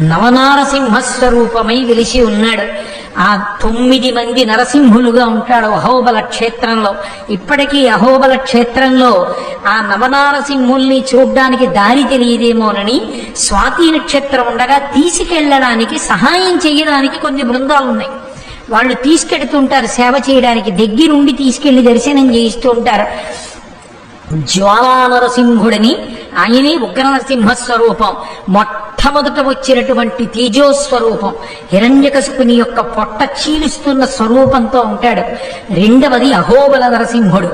నవనారసింహస్వరూపమై వెలిసి ఉన్నాడు. ఆ తొమ్మిది మంది నరసింహులుగా ఉంటాడు అహోబల క్షేత్రంలో. ఇప్పటికీ అహోబల క్షేత్రంలో ఆ నవనారసింహుల్ని చూడ్డానికి దారి తెలియదేమోనని స్వాతి నక్షత్రం ఉండగా తీసుకెళ్ళడానికి సహాయం చేయడానికి కొన్ని బృందాలు ఉన్నాయి వాళ్ళు తీసుకెడుతుంటారు సేవ చేయడానికి. దగ్గరుండి తీసుకెళ్ళి దర్శనం చేయిస్తూ ఉంటారు. జ్వాలా నరసింహుడని ఆయనే ఉగ్ర నరసింహ స్వరూపం మొట్టమొదట వచ్చినటువంటి తేజోస్వరూపం. హిరణ్యకశిపుని యొక్క పొట్ట చీలుస్తున్న స్వరూపంతో ఉంటాడు. రెండవది అహోబల నరసింహుడు.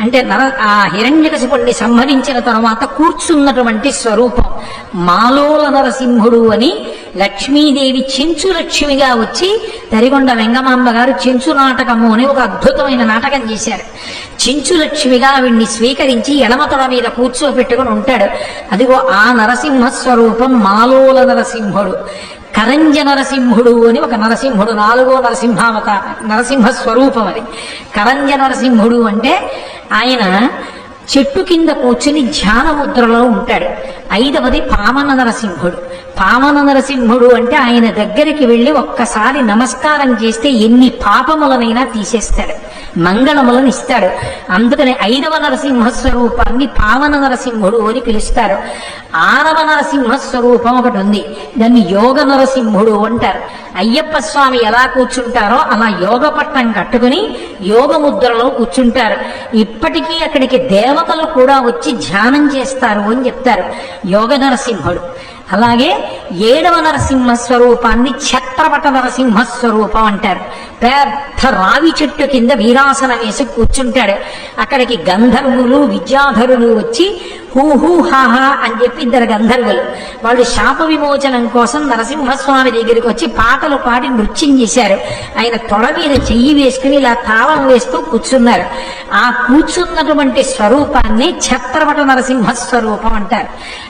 అంటే నర ఆ హిరణ్యకశిపుణ్ణి సంహరించిన తర్వాత కూర్చున్నటువంటి స్వరూపం. మాలోల నరసింహుడు అని లక్ష్మీదేవి చెంచు లక్ష్మిగా వచ్చి తరిగొండ వెంగమాంబ గారు చెంచు నాటకము అని ఒక అద్భుతమైన నాటకం చేశారు. చెంచు లక్ష్మిగా ఆవిడ్ని స్వీకరించి ఎడమతల మీద కూర్చోబెట్టుకుని ఉంటాడు. అదిగో ఆ నరసింహ స్వరూపం మాలోల నరసింహుడు కరంజ నరసింహుడు అని ఒక నరసింహుడు నాలుగో నరసింహావత నరసింహ స్వరూపం అది. కరంజ నరసింహుడు అంటే ఆయన చెట్టు కింద కూర్చుని ధ్యాన ముద్రలో ఉంటాడు. ఐదవది పామన నరసింహుడు పామన నరసింహుడు అంటే ఆయన దగ్గరికి వెళ్ళి ఒక్కసారి నమస్కారం చేస్తే ఎన్ని పాపములనైనా తీసేస్తాడు. మంగళములను ఇస్తాడు. అందుకని ఐదవ నరసింహ స్వరూపాన్ని పావన నరసింహుడు అని పిలుస్తారు. ఆరవ నరసింహ స్వరూపం ఒకటి ఉంది. దాన్ని యోగ నరసింహుడు అంటారు. అయ్యప్ప స్వామి ఎలా కూర్చుంటారో అలా యోగ పట్టం కట్టుకుని యోగ ముద్రలో కూర్చుంటారు. ఇప్పటికీ అక్కడికి దేవతలు కూడా వచ్చి ధ్యానం చేస్తారు అని చెప్తారు యోగ నరసింహుడు. అలాగే ఏడవ నరసింహ స్వరూపాన్ని ఛత్రపట నరసింహ స్వరూపం అంటారు. పెద్ద రావి చెట్టు కింద వీరాసనం వేసి కూర్చుంటాడు. అక్కడికి గంధర్వులు విద్యాధరులు వచ్చి హూ హూ హా అని చెప్పి ఇద్దరు గంధర్వులు. వాళ్ళు శాప విమోచనం కోసం నరసింహస్వామి దగ్గరికి వచ్చి పాటలు పాడి నృత్యం చేశారు. ఆయన తొడ మీద చెయ్యి వేసుకుని ఇలా తాళం వేస్తూ కూర్చున్నారు. ఆ కూర్చున్నటువంటి స్వరూపాన్ని ఛత్రపట నరసింహ స్వరూపం అంటారు.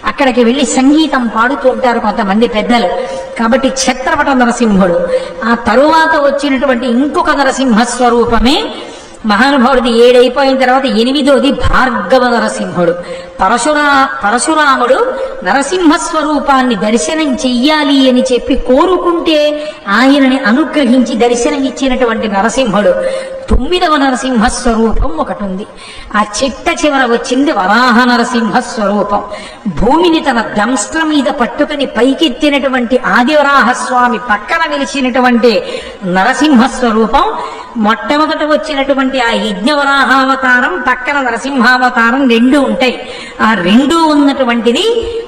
అక్కడికి వెళ్ళి సంగీతం పాడుతూ ఉంటారు కొంతమంది పెద్దలు. కాబట్టి ఛత్రపట నరసింహుడు. ఆ తరువాత వచ్చినటువంటి ఇంకొక నరసింహ స్వరూపమే మహానుభావుడిది ఏడైపోయిన తర్వాత ఎనిమిదోది భార్గవ నరసింహుడు. పరశురా పరశురాముడు నరసింహ స్వరూపాన్ని దర్శనం చెయ్యాలి అని చెప్పి కోరుకుంటే ఆయనని అనుగ్రహించి దర్శనం ఇచ్చినటువంటి నరసింహుడు. తొమ్మిదవ నరసింహ స్వరూపం ఒకటి ఉంది ఆ చిట్ట చివర వచ్చింది వరాహ నరసింహ స్వరూపం భూమిని తన దంస్ట్ర మీద పట్టుకుని పైకెత్తినటువంటి ఆదివరాహ స్వామి పక్కన నిలిచినటువంటి నరసింహ స్వరూపం మొట్టమొదట వచ్చినటువంటి ఆ యజ్ఞవరాహావతారం పక్కన నరసింహావతారం రెండు ఉంటాయి. ఆ రెండు ఉన్నటువంటిది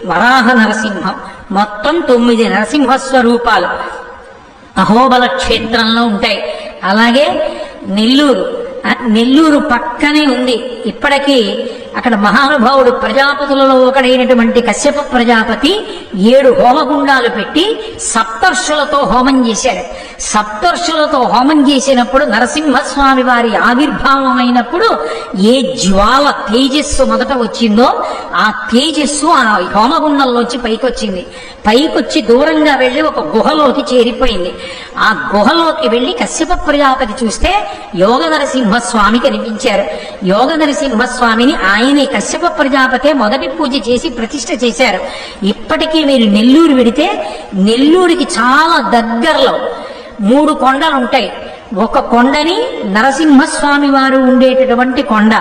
వరాహ నరసింహం. మొత్తం తొమ్మిది నరసింహ స్వరూపాలు అహోబల క్షేత్రంలో ఉంటాయి. అలాగే నెల్లూరు నెల్లూరు పక్కనే ఉంది. ఇప్పటికీ అక్కడ మహానుభావుడు ప్రజాపతులలో ఒకడైనటువంటి కశ్యప ప్రజాపతి ఏడు హోమగుండాలు పెట్టి సప్తర్షులతో హోమం చేశాడు. సప్తర్షులతో హోమం చేసినప్పుడు నరసింహస్వామి వారి ఆవిర్భావం అయినప్పుడు ఏ జ్వాల తేజస్సు మొదట వచ్చిందో ఆ తేజస్సు ఆ హోమగుండంలోంచి పైకొచ్చింది. పైకొచ్చి దూరంగా వెళ్ళి ఒక గుహలోకి చేరిపోయింది. ఆ గుహలోకి వెళ్ళి కశ్యప ప్రజాపతి చూస్తే యోగ నరసింహస్వామి కనిపించారు. యోగ నరసింహస్వామిని ఆయన కశ్యప ప్రజాపతే మొదటి పూజ చేసి ప్రతిష్ఠ చేశారు. ఇప్పటికీ మీరు నెల్లూరు వెడితే నెల్లూరుకి చాలా దగ్గరలో మూడు కొండలు ఉంటాయి. ఒక కొండని నరసింహస్వామి వారు ఉండేటటువంటి కొండ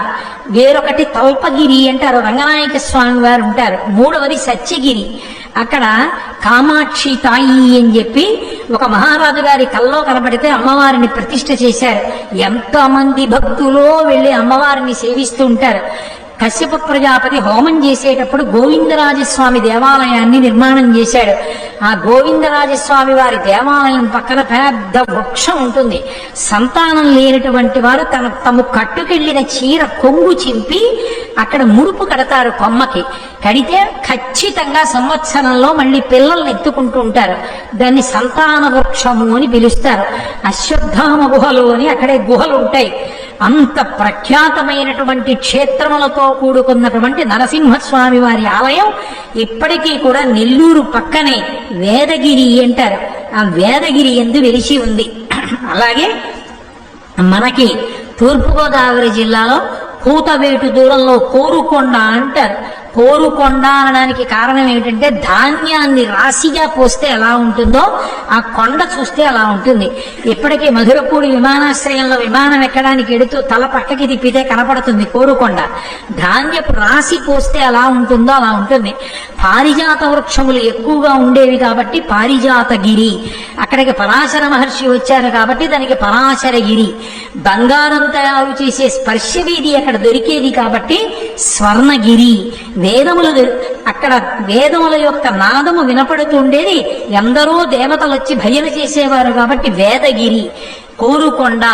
వేరొకటి తల్పగిరి అంటారు. రంగనాయక స్వామి వారు ఉంటారు. మూడవది సత్యగిరి. అక్కడ కామాక్షి తాయి అని చెప్పి ఒక మహారాజు గారి కల్లో కనబడితే అమ్మవారిని ప్రతిష్ఠ చేశారు. ఎంతమంది భక్తులో వెళ్ళి అమ్మవారిని సేవిస్తూ ఉంటారు. కశ్యప ప్రజాపతి హోమం చేసేటప్పుడు గోవిందరాజస్వామి దేవాలయాన్ని నిర్మాణం చేశాడు. ఆ గోవిందరాజస్వామి వారి దేవాలయం పక్కన పెద్ద వృక్షం ఉంటుంది. సంతానం లేనటువంటి వారు తన తమ కట్టుకెళ్ళిన చీర కొంగు చింపి అక్కడ ముడుపు కడతారు కొమ్మకి. కడితే ఖచ్చితంగా సంవత్సరంలో మళ్ళీ పిల్లల్ని ఎత్తుకుంటూ ఉంటారు. దాన్ని సంతాన వృక్షము అని పిలుస్తారు. అశ్వత్థామ గుహలు అని అక్కడే గుహలు ఉంటాయి. అంత ప్రఖ్యాతమైనటువంటి క్షేత్రములతో కూడుకున్నటువంటి నరసింహస్వామి వారి ఆలయం ఇప్పటికీ కూడా నెల్లూరు పక్కనే వేదగిరి అంటారు. ఆ వేదగిరి ఎందు వెలిసి ఉంది. అలాగే మనకి తూర్పుగోదావరి జిల్లాలో కూతవేటు దూరంలో కోరుకొండ అంటారు. కోరుకొండ అనడానికి కారణం ఏమిటంటే ధాన్యాన్ని రాశిగా పోస్తే ఎలా ఉంటుందో ఆ కొండ చూస్తే అలా ఉంటుంది. ఇప్పటికీ మధురపూడి విమానాశ్రయంలో విమానం ఎక్కడానికి ఎడుతూ తల పక్కకి తిప్పితే కనపడుతుంది కోరుకొండ. ధాన్యపు రాశి పోస్తే ఎలా ఉంటుందో అలా ఉంటుంది. పారిజాత వృక్షములు ఎక్కువగా ఉండేవి కాబట్టి పారిజాతగిరి. అక్కడికి పరాశర మహర్షి వచ్చారు కాబట్టి దానికి పరాశరగిరి. బంగారం తయారు చేసే స్పర్శ వీధి అక్కడ దొరికేది కాబట్టి స్వర్ణగిరి. వేదములు అక్కడ వేదముల యొక్క నాదము వినపడుతుండేది. ఎందరో దేవతలు వచ్చి భజన చేసేవారు కాబట్టి వేదగిరి కోరుకొండ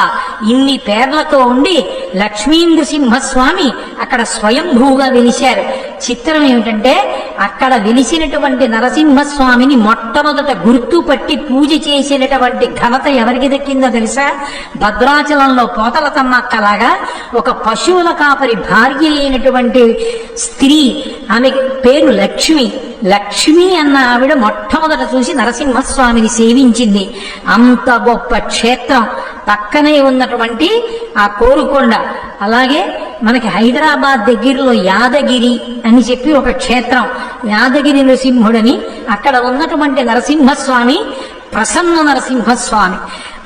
ఇన్ని పేర్లతో ఉండి లక్ష్మీంద్రసింహస్వామి అక్కడ స్వయంభూగా వెలిశారు. చిత్రం ఏమిటంటే అక్కడ వెలిసినటువంటి నరసింహస్వామిని మొట్టమొదట గుర్తుపట్టి పూజ చేసినటువంటి ఘనత ఎవరికి దక్కిందో తెలుసా? భద్రాచలంలో పోతల తమ్మక్కలాగా ఒక పశువుల కాపరి భార్య అయినటువంటి స్త్రీ ఆమె పేరు లక్ష్మి. లక్ష్మి అన్న ఆవిడ మొట్టమొదట చూసి నరసింహస్వామిని సేవించింది. అంత గొప్ప క్షేత్రం. పక్కనే ఉన్నటువంటి ఆ కోరుకొండ. అలాగే మనకి హైదరాబాద్ దగ్గరలో యాదగిరి అని చెప్పి ఒక క్షేత్రం. యాదగిరి నరసింహుడని అక్కడ ఉన్నటువంటి నరసింహస్వామి ప్రసన్న నరసింహస్వామి.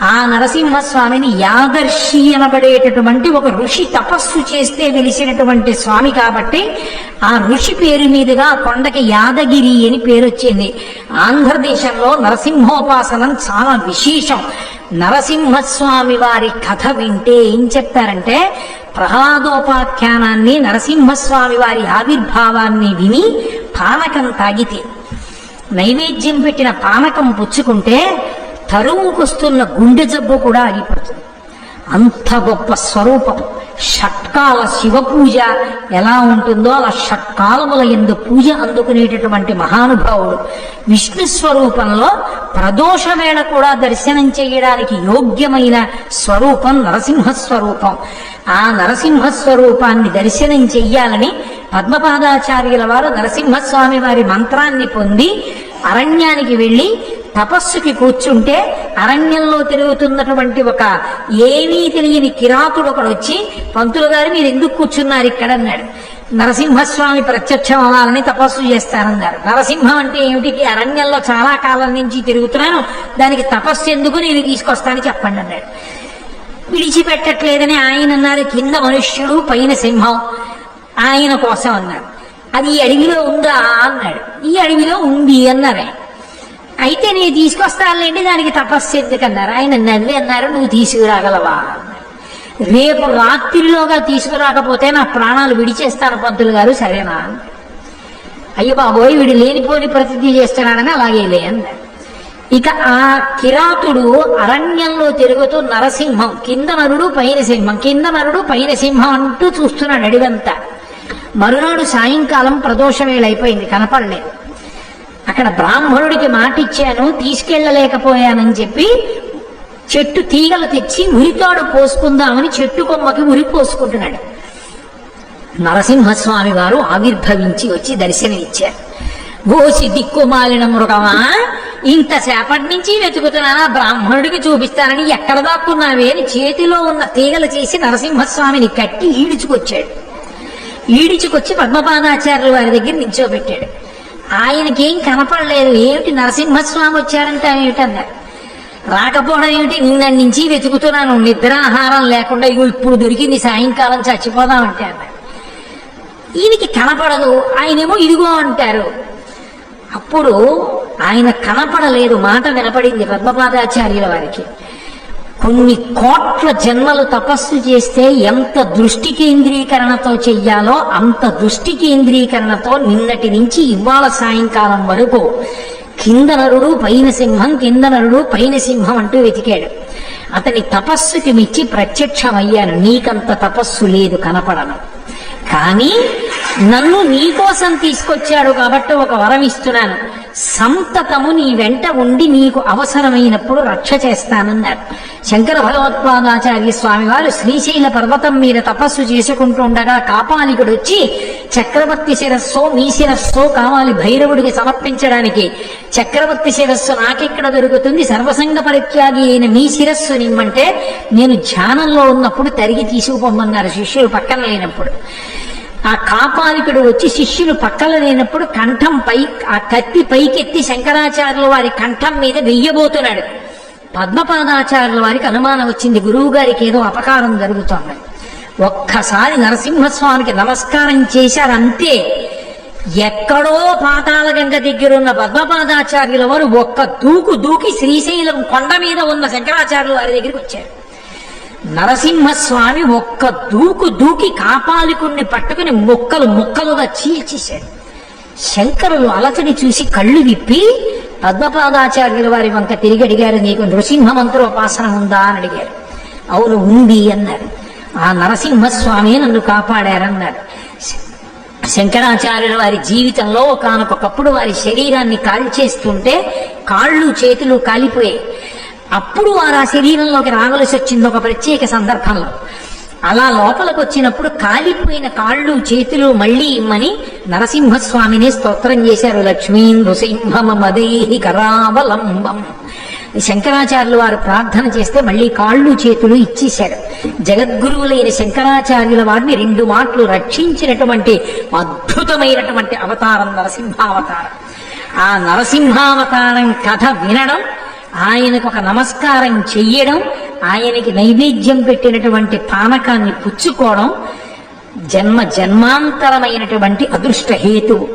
ఆ నరసింహస్వామిని యాదర్శి అనబడేటటువంటి ఒక ఋషి తపస్సు చేస్తే వెలిసినటువంటి స్వామి కాబట్టి ఆ ఋషి పేరు మీదుగా కొండకి యాదగిరి అని పేరు వచ్చింది. ఆంధ్రదేశంలో నరసింహోపాసనం చాలా విశేషం. నరసింహస్వామి వారి కథ వింటే ఏం చెప్తారంటే ప్రహ్లాదోపాఖ్యానాన్ని నరసింహస్వామి వారి ఆవిర్భావాన్ని విని పానకం తాగితే నైవేద్యం పెట్టిన పానకం పుచ్చుకుంటే తరువుకొస్తున్న గుండె జబ్బు కూడా ఆగిపోతుంది. అంత గొప్ప స్వరూపం. షట్కాల శివ పూజ ఎలా ఉంటుందో అలా షట్కాలముల ఎందు పూజ అందుకునేటటువంటి మహానుభావుడు. విష్ణు స్వరూపంలో ప్రదోష వేళ కూడా దర్శనం చేయడానికి యోగ్యమైన స్వరూపం నరసింహ స్వరూపం ఆ నరసింహ స్వరూపాన్ని దర్శనం చెయ్యాలని పద్మపాదాచార్యుల వారు నరసింహస్వామి వారి మంత్రాన్ని పొంది అరణ్యానికి వెళ్ళి తపస్సుకి కూర్చుంటే అరణ్యంలో తిరుగుతున్నటువంటి ఒక ఏమీ తెలియని కిరాతుడు ఒకడు వచ్చి పంతులు గారు మీరు ఎందుకు కూర్చున్నారు ఇక్కడ? అన్నాడు. నరసింహస్వామి ప్రత్యక్షం అవ్వాలని తపస్సు చేస్తారన్నారు. నరసింహం అంటే ఏమిటి? అరణ్యంలో చాలా కాలం నుంచి తిరుగుతున్నాను. దానికి తపస్సు ఎందుకు నేను తీసుకొస్తానని చెప్పండి అన్నాడు. విడిచిపెట్టట్లేదని ఆయన అన్నారు. కింద మనుష్యుడు పైన సింహం. ఆయన కోసం అన్నారు అది ఈ అడవిలో ఉందా? అన్నాడు. ఈ అడవిలో ఉంది అన్నారు. అయితే నేను తీసుకొస్తానులేండి దానికి తపస్సు ఎందుకన్నారు? ఆయన నవ్వి అన్నారు నువ్వు తీసుకురాగలవా? రేపు రాత్రిలోగా తీసుకురాకపోతే నా ప్రాణాలు విడిచేస్తాను పంతులు గారు సరేనా? అయ్యో బాబోయ్ వీడు లేనిపోని ప్రతిజ్ఞ చేస్తున్నాడని అలాగే లే అన్నాడు ఇక ఆ కిరాతుడు అరణ్యంలో తిరుగుతూ నరసింహం కింద నరుడు పైన సింహం కింద నరుడు పైన సింహం అంటూ చూస్తున్నాడు అడివంతా మరునాడు సాయంకాలం ప్రదోష వేళ అయిపోయింది కనపడలేదు. అక్కడ బ్రాహ్మణుడికి మాట ఇచ్చాను తీసుకెళ్ళలేకపోయానని చెప్పి చెట్టు తీగలు తెచ్చి ఉరితాడు పోసుకుందామని చెట్టు కొమ్మకి ఉరి పోసుకుంటున్నాడు. నరసింహస్వామి వారు ఆవిర్భవించి వచ్చి దర్శనమిచ్చారు. గోసి దిక్కుమాలిన మృగమా ఇంతసేపటి నుంచి వెతుకుతున్నానా బ్రాహ్మణుడికి చూపిస్తానని ఎక్కడ దాక్కున్నావే అని చేతిలో ఉన్న తీగలు చేసి నరసింహస్వామిని కట్టి ఈడ్చుకొచ్చాడు. ఈడ్చుకొచ్చి పద్మపాదాచార్యుల వారి దగ్గర నిల్చోబెట్టాడు. ఆయనకేం కనపడలేదు. ఏమిటి నరసింహస్వామి వచ్చారంటే ఏమిటన్నారు? రాకపోవడం ఏమిటి? నిన్న నుంచి వెతుకుతున్నాను. నిద్రాహారం లేకుండా ఇగో ఇప్పుడు దొరికింది. సాయంకాలం చచ్చిపోదామంటే అన్నారు ఈయనకి కనపడదు. ఆయనేమో ఇదిగో అంటారు. అప్పుడు ఆయన కనపడలేదు. మాట వినపడింది. పద్మపాదాచార్యుల వారికి. కొన్ని కోట్ల జన్మలు తపస్సు చేస్తే ఎంత దృష్టి కేంద్రీకరణతో చెయ్యాలో అంత దృష్టి కేంద్రీకరణతో నిన్నటి నుంచి ఇవాళ సాయంకాలం వరకు కింద నరుడు పైన సింహం కింద నరుడు పైన సింహం అంటూ వెతికాడు. అతని తపస్సుకి మెచ్చి ప్రత్యక్షమయ్యాను. నీకంత తపస్సు లేదు కనపడను. కానీ నన్ను నీకోసం తీసుకొచ్చాడు కాబట్టి ఒక వరం ఇస్తున్నాను. సంతతము నీ వెంట ఉండి నీకు అవసరమైనప్పుడు రక్ష చేస్తానన్నారు శంకర భగవత్పాదాచార్య స్వామి వారు శ్రీశైల పర్వతం మీద తపస్సు చేసుకుంటుండగా కాపాలికుడు వచ్చి చక్రవర్తి శిరస్సో మీ శిరస్సో కావాలి భైరవుడికి సమర్పించడానికి. చక్రవర్తి శిరస్సు నాకెక్కడ దొరుకుతుంది? సర్వసంగ పరిత్యాగి అయిన మీ శిరస్సు నిమ్మంటే నేను ధ్యానంలో ఉన్నప్పుడు తరిగి తీసుకుపోమన్నారు శిష్యులు పక్కన లేనప్పుడు. ఆ కాపాలికుడు వచ్చి శిష్యులు పక్కన లేనప్పుడు కంఠం పై ఆ కత్తి పైకెత్తి శంకరాచార్యుల వారి కంఠం మీద వెయ్యబోతున్నాడు. పద్మపాదాచార్యుల వారికి అనుమానం వచ్చింది. గురువు గారికి ఏదో అపకారం జరుగుతోంది. ఒక్కసారి నరసింహస్వామికి నమస్కారం చేశారు అంతే ఎక్కడో పాతాళగంగ దగ్గరున్న పద్మపాదాచార్యుల వారు ఒక్క దూకు దూకి శ్రీశైలం కొండ మీద ఉన్న శంకరాచార్యుల వారి దగ్గరికి వచ్చారు. నరసింహస్వామి ఒక్క దూకు దూకి కాపాలికుణ్ణి పట్టుకుని ముక్కలు ముక్కలుగా చీల్చేశాడు. శంకరులు అలచని చూసి కళ్ళు విప్పి పద్మపాదాచార్యుల వారి వంక తిరిగి అడిగారు నీకు నృసింహ మంత్రోపాసన ఉందా? అని అడిగారు. అవును ఉంది అన్నారు. ఆ నరసింహస్వామి నన్ను కాపాడారన్నారు. శంకరాచార్యుల వారి జీవితంలో ఒకానొకప్పుడు వారి శరీరాన్ని కాల్చేస్తుంటే కాళ్ళు చేతులు కాలిపోయాయి. అప్పుడు వారు ఆ శరీరంలోకి రావలసి వచ్చింది ఒక ప్రత్యేక సందర్భంలో. అలా లోపలికి వచ్చినప్పుడు కాలిపోయిన కాళ్ళు చేతులు మళ్ళీ ఇమ్మని నరసింహస్వామిని స్తోత్రం చేశారు. లక్ష్మీ నృసింహమదేహి కరావలంబం. శంకరాచార్యులు వారు ప్రార్థన చేస్తే మళ్ళీ కాళ్ళు చేతులు ఇచ్చేశారు. జగద్గురువులైన శంకరాచార్యుల వారిని రెండు మాటలు రక్షించినటువంటి అద్భుతమైనటువంటి అవతారం నరసింహావతారం. ఆ నరసింహావతారం కథ వినడం ఆయనకు ఒక నమస్కారం చెయ్యడం ఆయనకి నైవేద్యం పెట్టినటువంటి పానకాన్ని పుచ్చుకోవడం జన్మ జన్మాంతరమైనటువంటి అదృష్ట హేతువు.